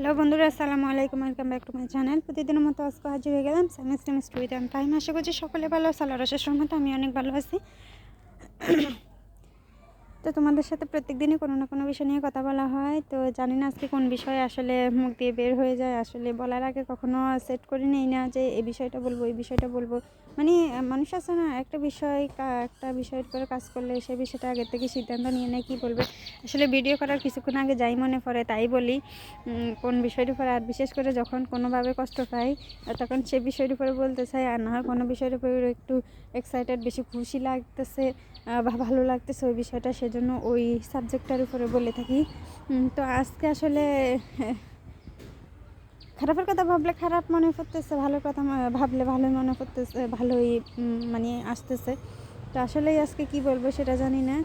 Hello বন্ধুরা, আসসালামু আলাইকুম, welcome back to my channel. প্রতিদিনের মতো আজকে হাজির হয়ে গেলাম সামিস টিম স্টুডিতে আমি টাইম আশা করছি সকলে ভালো সালার রসের মতো আমি অনেক ভালো আছি। তো তোমাদের সাথে প্রত্যেক দিনই কোনো না কোনো বিষয় নিয়ে কথা বলা হয়। তো জানি না আজকে কোন বিষয়ে আসলে মুখ দিয়ে বের হয়ে যায়। আসলে বলার আগে কখনো সেট করে নেই না যে এই বিষয়টা বলব, এই বিষয়টা বলব। মানে মানুষ আছে না, একটা বিষয় একটা বিষয়ের উপরে কাজ করলে সে বিষয়টা আগের থেকে সিদ্ধান্ত নিয়ে নেয়, কী বলবে? আসলে ভিডিও করার কিছুক্ষণ আগে যাই মনে পড়ে, তাই বলি। কোন বিষয়ের উপরে আর বিশেষ করে যখন কোনোভাবে কষ্ট পাই তখন সে বিষয়ের উপরে বলতে চাই। আর না হয় কোনো বিষয়ের উপরে একটু এক্সাইটেড বেশি খুশি লাগতেছে বা ভালো লাগতেছে, ওই বিষয়টা সেজন্য ওই সাবজেক্টটার উপরে বলে থাকি। তো আজকে আসলে, খারাপের কথা ভাবলে খারাপ মনে করতেছে ভালোর কথা ভাবলে ভালোই মনে করতেছে ভালোই মানে আসতেছে। তো আসলেই আজকে কি বলব সেটা জানি না।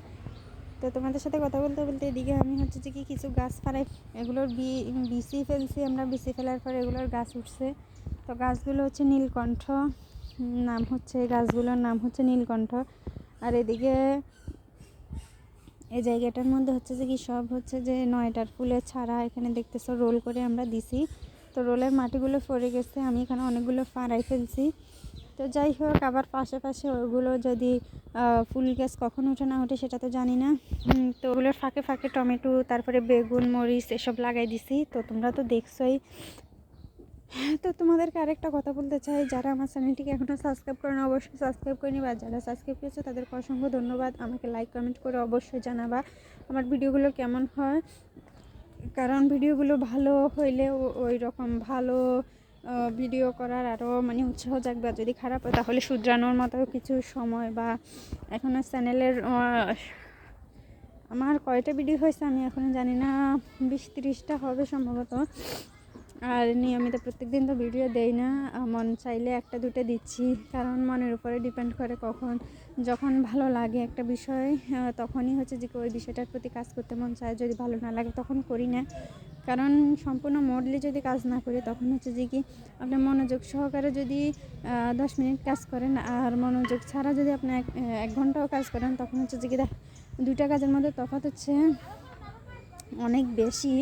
তো তোমাদের সাথে কথা বলতে বলতে এদিকে আমি হচ্ছে যে কি কিছু গাছ ফারাই এগুলোর বি বিসি ফেলছি আমরা বিসি ফেলার পর এগুলোর গাছ উঠছে। তো গাছগুলো হচ্ছে নীলকণ্ঠ নাম হচ্ছে, গাছগুলোর নাম হচ্ছে নীলকণ্ঠ। আর এদিকে এই জায়গাটার মধ্যে হচ্ছে যে কি সব হচ্ছে যে নয়টার ফুলের ছাড়া এখানে দেখতেছো রোল করে আমরা দিছি। তো রোলের মাটিগুলো পড়ে গেছে, আমি এখানে অনেকগুলো ফাড়াই ফেলছি। তো যাই হোক, আবার পাশে ওগুলো যদি ফুল গাছ কখন ওঠে না ওঠে সেটা তো জানি না। তো ওগুলোর ফাঁকে ফাঁকে টমেটো, তারপরে বেগুন, মরিচ এসব লাগাই দিছি। তো তোমরা তো দেখছোই তো তোমাদেরকে আরেকটা কথা বলতে চাই, যারা আমার চ্যানেলটিকে এখনও সাবস্ক্রাইব করে করেন অবশ্যই সাবস্ক্রাইব করে নিবা। যারা সাবস্ক্রাইব করেছে, তাদেরকে অসংখ্য ধন্যবাদ। আমাকে লাইক কমেন্ট করে অবশ্যই জানাবা আমার ভিডিওগুলো কেমন হয়। কারণ ভিডিওগুলো ভালো হইলে ওই রকম ভালো ভিডিও করার আরও মানে উৎসাহ জাগবে। যদি খারাপ হয়, তাহলে শুধরানোর মতো কিছু সময় বা এখন আর চ্যানেলের আমার কয়টা ভিডিও হয়েছে আমি এখনও জানি না, বিশ তিরিশটা হবে সম্ভবত। আর নিয়মিত প্রত্যেক দিন তো ভিডিও দেই না মন চাইলে একটা দুটো দিচ্ছি, কারণ মনের উপরে ডিপেন্ড করে কখন, যখন ভালো লাগে একটা বিষয় তখনই হচ্ছে যে ওই বিষয়টার প্রতি কাজ করতে মন চায়, যদি ভালো না লাগে তখন করি না। কারণ সম্পূর্ণ মোডলি যদি কাজ না করি, তখন হচ্ছে যে কি আপনার মনোযোগ সহকারে যদি দশ মিনিট কাজ করেন, আর মনোযোগ ছাড়া যদি আপনি এক ঘন্টাও কাজ করেন, তখন হচ্ছে যে কি দুইটা কাজের মধ্যে তফাৎ হচ্ছে অনেক বেশি।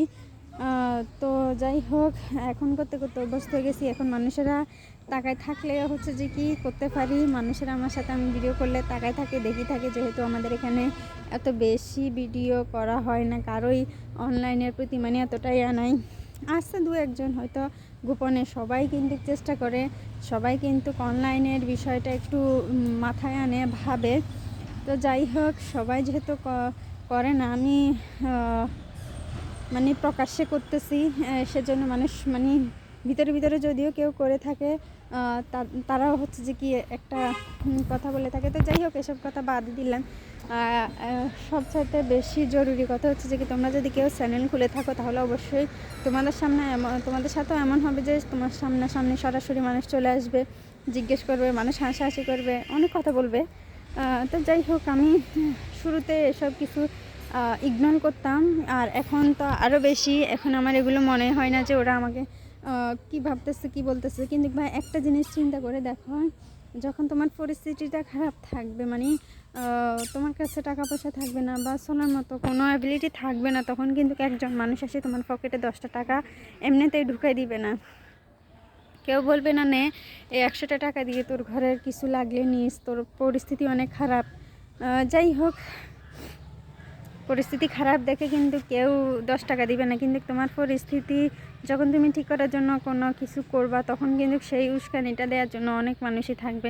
তো যাই হোক, এখন করতে করতে অভ্যস্ত হয়ে গেছি। এখন মানুষেরা তাকায় থাকলে হচ্ছে যে কি করতে পারি? মানুষেরা আমার সাথে আমি ভিডিও করলে তাকায় থাকে, দেখি থাকে। যেহেতু আমাদের এখানে এত বেশি ভিডিও করা হয় না, কারোই অনলাইনের প্রতি মানে এতটাই আনাই আসছে দু একজন, হয়তো গোপনে সবাই কিন্তু চেষ্টা করে, সবাই কিন্তু অনলাইনের বিষয়টা একটু মাথায় আনে, ভাবে। তো যাই হোক, সবাই যেহেতু করে না, আমি মানে প্রকাশ্যে করতেছি সেজন্য মানুষ মানে ভিতরে ভিতরে যদিও কেউ করে থাকে তারাও হচ্ছে যে কি একটা কথা বলে থাকে। তো যাই হোক, এসব কথা বাদ দিলাম। সবচাইতে বেশি জরুরি কথা হচ্ছে যে কি তোমরা যদি কেউ চ্যানেল খুলে থাকো, তাহলে অবশ্যই তোমাদের সামনে এমন, তোমাদের সাথেও এমন হবে যে তোমার সামনাসামনি সরাসরি মানুষ চলে আসবে, জিজ্ঞেস করবে, মানুষ হাসাহাসি করবে, অনেক কথা বলবে। তো যাই হোক, আমি শুরুতে এসব কিছু ইগনোর করতাম। আর এখন তো আরও বেশি। এখন আমার এগুলো মনে হয় না যে ওরা আমাকে কি ভাবতেছে, কি বলতেছে। কিন্তু ভাই, একটা জিনিস চিন্তা করে দেখো, যখন তোমার পরিস্থিতিটা খারাপ থাকবে মানে তোমার কাছে টাকা পয়সা থাকবে না বা চলার মতো কোনো অ্যাবিলিটি থাকবে না, তখন কিন্তু একজন মানুষ এসে তোমার পকেটে দশটা টাকা এমনিতেই ঢুকাই দিবে না। কেউ বলবে না, নে, এই একশোটা টাকা দিয়ে তোর ঘরের কিছু লাগলে নিস, তোর পরিস্থিতি অনেক খারাপ। যাই হোক পরিস্থিতি খারাপ দেখে কিন্তু কেউ দশ টাকা দিবে না। কিন্তু তোমার পরিস্থিতি যখন তুমি ঠিক করার জন্য কোনো কিছু করবা, তখন কিন্তু সেই উস্কানিটা দেওয়ার জন্য অনেক মানুষই থাকবে।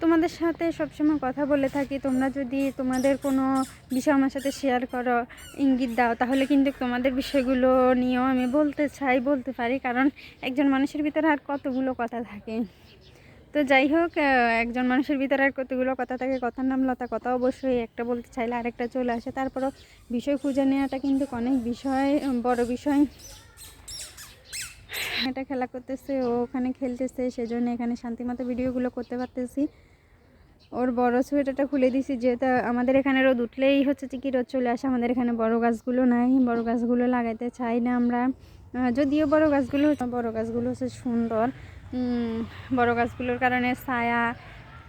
তোমাদের সাথে সবসময় কথা বলে থাকি। তোমরা যদি তোমাদের কোনো বিষয় আমার সাথে শেয়ার করো, ইঙ্গিত দাও, তাহলে কিন্তু তোমাদের বিষয়গুলো নিয়েও আমি বলতে চাই, বলতে পারি। কারণ একজন মানুষের ভিতরে আর কতগুলো কথা থাকে? তো যাই হোক একজন মানুষের ভিতরে আর কতগুলো কথা থাকে, কথার নাম লতা, কথা অবশ্যই একটা বলতে চাইলে আরেকটা চলে আসে। তারপরও বিষয় খুঁজে নেওয়াটা কিন্তু অনেক বিষয় বড় বিষয়। এটা খেলা করতেছে, ও ওখানে খেলতেছে, সেজন্য এখানে শান্তিমতো ভিডিওগুলো করতে পারতেছি। ওর বড় সোয়েটারটা খুলে দিছি, যেহেতু আমাদের এখানে রোদ উঠলেই হচ্ছে কি রোদ চলে আসে, আমাদের এখানে বড় গাছগুলো নাই, বড় গাছগুলো লাগাইতে চাই না আমরা। যদিও বড় গাছগুলো বড় গাছগুলো হচ্ছে সুন্দর। বড় গাছগুলোর কারণে ছায়া,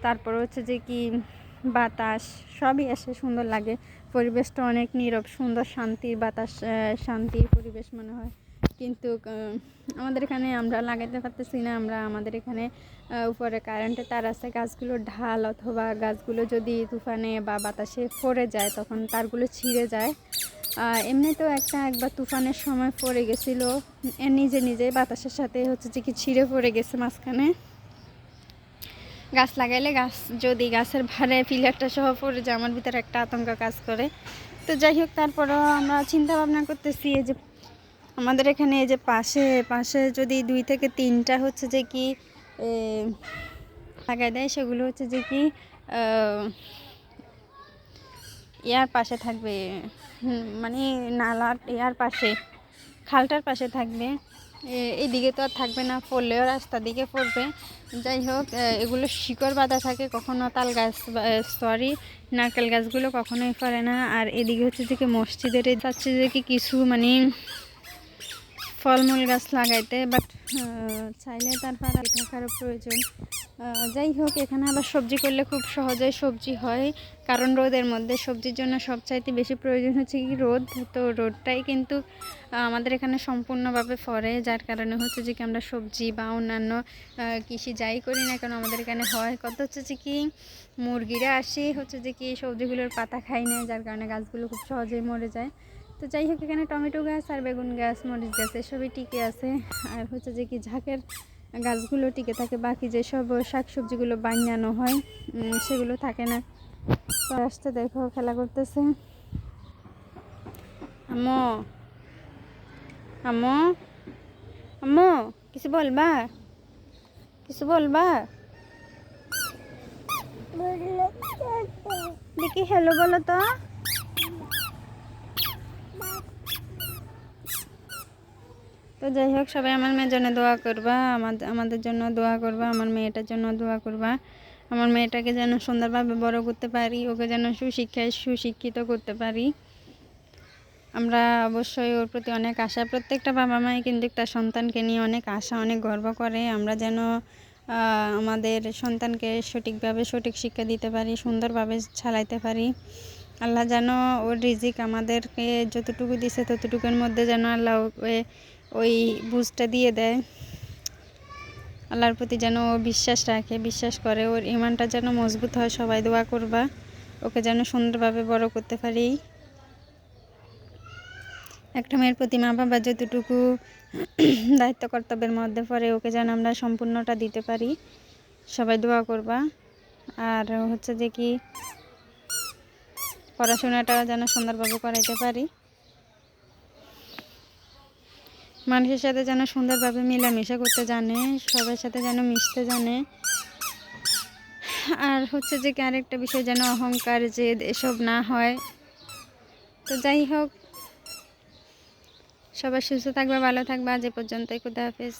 তারপর হচ্ছে যে কি বাতাস, সবই আসে সুন্দর লাগে। পরিবেশটা অনেক নীরব, সুন্দর শান্তির বাতাস শান্তির পরিবেশ মনে হয়। কিন্তু আমাদের এখানে আমরা লাগাইতে পারতেছি না। আমরা, আমাদের এখানে উপরে কারেন্টের তার আছে। গাছগুলোর ঢাল অথবা গাছগুলো যদি তুফানে বা বাতাসে পড়ে যায়, তখন তারগুলো ছিঁড়ে যায়। এমনিতেও একটা একবার তুফানের সময় পড়ে গেছিল। নিজে নিজে বাতাসের সাথে হচ্ছে যে কি ছিঁড়ে পড়ে গেছে মাঝখানে। গাছ লাগাইলে গাছ, যদি গাছের ভারে পিলারটা সহ পড়ে যায়, আমার ভিতরে একটা আতঙ্ক কাজ করে। তো যাই হোক, তারপরেও আমরা চিন্তা ভাবনা করতেছি যে আমাদের এখানে এই যে পাশে পাশে যদি দুই থেকে তিনটা হচ্ছে যে কি লাগাই দেয়, সেগুলো হচ্ছে যে কি ইয়ার পাশে থাকবে মানে নালার ইয়ার পাশে, খালটার পাশে থাকবে। এইদিকে তো আর থাকবে না, পড়লেও রাস্তা দিকে পড়বে। যাই হোক এগুলো শিকড় বাঁধা থাকে, কখনো তাল গাছ সরি নারকেল গাছগুলো কখনোই পড়ে না। আর এদিকে হচ্ছে যে কি মসজিদের চাচ্ছে যে কি কিছু মানে ফলমূল গাছ লাগাইতে বাট চাইলে তার পাড়া থাকারও প্রয়োজন। যাই হোক, এখানে আবার সবজি করলে খুব সহজেই সবজি হয়, কারণ রোদের মধ্যে সবজির জন্য সবচাইতে বেশি প্রয়োজন হচ্ছে কি রোদ। তো রোদটাই কিন্তু আমাদের এখানে সম্পূর্ণভাবে ফরে, যার কারণে হচ্ছে যে কি আমরা সবজি বা অন্যান্য কৃষি যাই করি না কেন আমাদের এখানে হয়। কত হচ্ছে যে কি, মুরগিরা আসে হচ্ছে যে কি সবজিগুলোর পাতা খাই না, যার কারণে গাছগুলো খুব সহজেই মরে যায়। তো যাই হোক, এখানে টমেটো গাছ আর বেগুন গাছ, মরিচ গাছ, এসবই টিকে আছে। আর হচ্ছে যে কি ঝাঁকের গাছগুলো টিকে থাকে, বাকি যেসব শাক সবজিগুলো বানানো হয় সেগুলো থাকে না। তো আসতে দেখো, খেলা করতেছে। আম্মু আম্মু আম্মু, কিছু বলবা? কিছু বলবা? দেখি হ্যালো বলো তো। তো যাই হোক, সবাই আমার মেয়ের জন্য দোয়া করবা আমাদের আমাদের জন্য দোয়া করবা, আমার মেয়েটার জন্য দোয়া করবা। আমার মেয়েটাকে যেন সুন্দরভাবে বড় করতে পারি, ওকে যেন সুশিক্ষায় সুশিক্ষিত করতে পারি। আমরা অবশ্যই ওর প্রতি অনেক আশা, প্রত্যেকটা বাবা মাই কিন্তু তার সন্তানকে নিয়ে অনেক আশা, অনেক গর্ব করে। আমরা যেন আমাদের সন্তানকে সঠিকভাবে সঠিক শিক্ষা দিতে পারি, সুন্দরভাবে চালাইতে পারি। আল্লাহ যেন ওর রিজিক আমাদেরকে যতটুকু দিছে ততটুকুর মধ্যে যেন আল্লাহ ওকে ওই বুঝটা দিয়ে দেয়। আল্লাহর প্রতি যেন ও বিশ্বাস রাখে, বিশ্বাস করে, ওর ইমানটা যেন মজবুত হয়, সবাই দোয়া করবা। ওকে যেন সুন্দরভাবে বড় করতে পারি। একটা মেয়ের প্রতি মা বাবা যতটুকু দায়িত্ব কর্তব্যের মধ্যে পড়ে, ওকে যেন আমরা সম্পূর্ণটা দিতে পারি। সবাই দোয়া করবা। আর হচ্ছে যে কি, পড়াশোনাটা যেন সুন্দরভাবে করাইতে পারি। মানুষের সাথে যেন সুন্দরভাবে মেলামেশা করতে জানে, সবার সাথে যেন মিশতে জানে। আর হচ্ছে যে আরেকটা বিষয় যেন অহংকার যে এসব না হয়। তো যাই হোক, সবাই সুস্থ থাকবে, ভালো থাকবে। আজ এ পর্যন্তই, খুদা হাফেজ।